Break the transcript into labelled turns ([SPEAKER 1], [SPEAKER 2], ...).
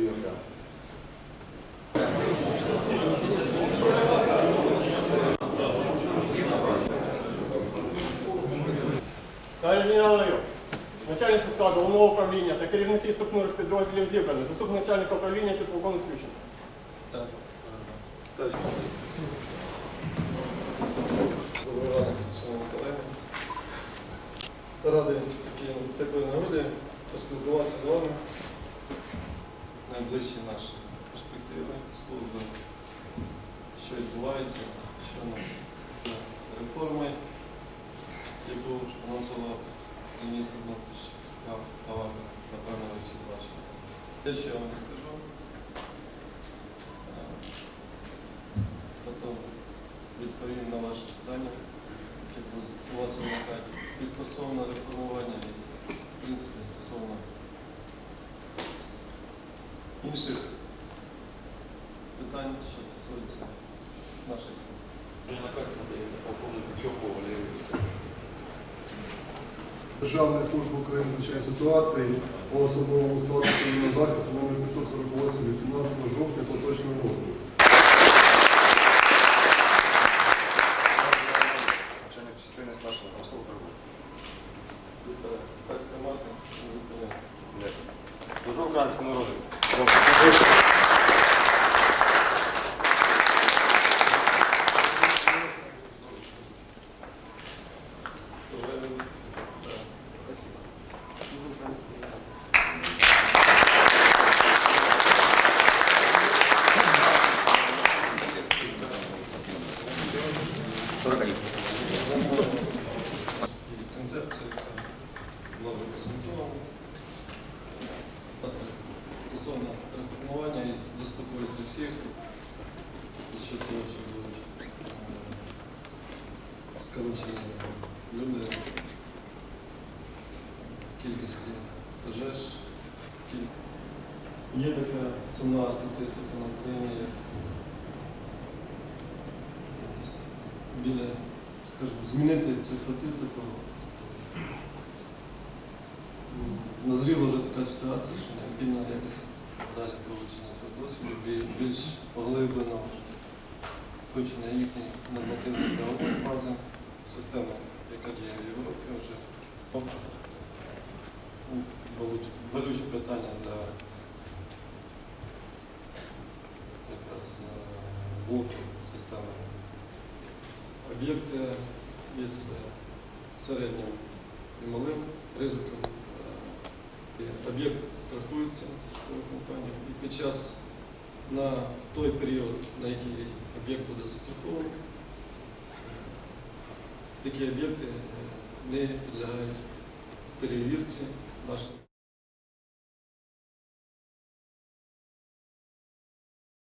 [SPEAKER 1] Юрка.
[SPEAKER 2] Далі генерал Ларьов. Начальник складу головного управління та керівники структурних підрозділів зібрані. Заступник начальника управління підполковник Ключенко.
[SPEAKER 3] Доброго ранку, шановні колеги. Радий такої нагоди поспілкуватися з вами. Найближчі наші перспективи служби, що відбувається, що нас з реформою, яку анонсував міністр внутрішніх справ Аваков, напевно, ви всі бачили. Те, що я вам скажу, е, потім відповім на ваші питання, які у вас виникати. І стосовно реформування, і в принципі стосовно інших питань, що стосуються наших служб.
[SPEAKER 1] Державної служби України з ситуації по особовому цивільного захисту номер 548 18 жовтня поточного року.
[SPEAKER 3] Так тримати, не.
[SPEAKER 4] Служу українському народу.
[SPEAKER 3] Концепція була презентована. Стосовно реформування і заспокоїти всіх, що що будуть е, скорочені люди, кількості пожеж. кіль- Є така сумна статистика на Україні, як біля, скажімо, змінити цю статистику. Назріла вже така ситуація, що необхідно якось далі вилучення цього досвіду, більш поглиблено вивчення їхньої нормативної правової бази, системи, яка діє в Європі вже. Ну, Болюче питання для якраз е, блоку системи. Об'єкти із е, середнім і малим ризиком. Страхується и компанією. І під час на той період, на який об'єкт буде застрахований, такі об'єкти е, не підлягають перевірці нашої.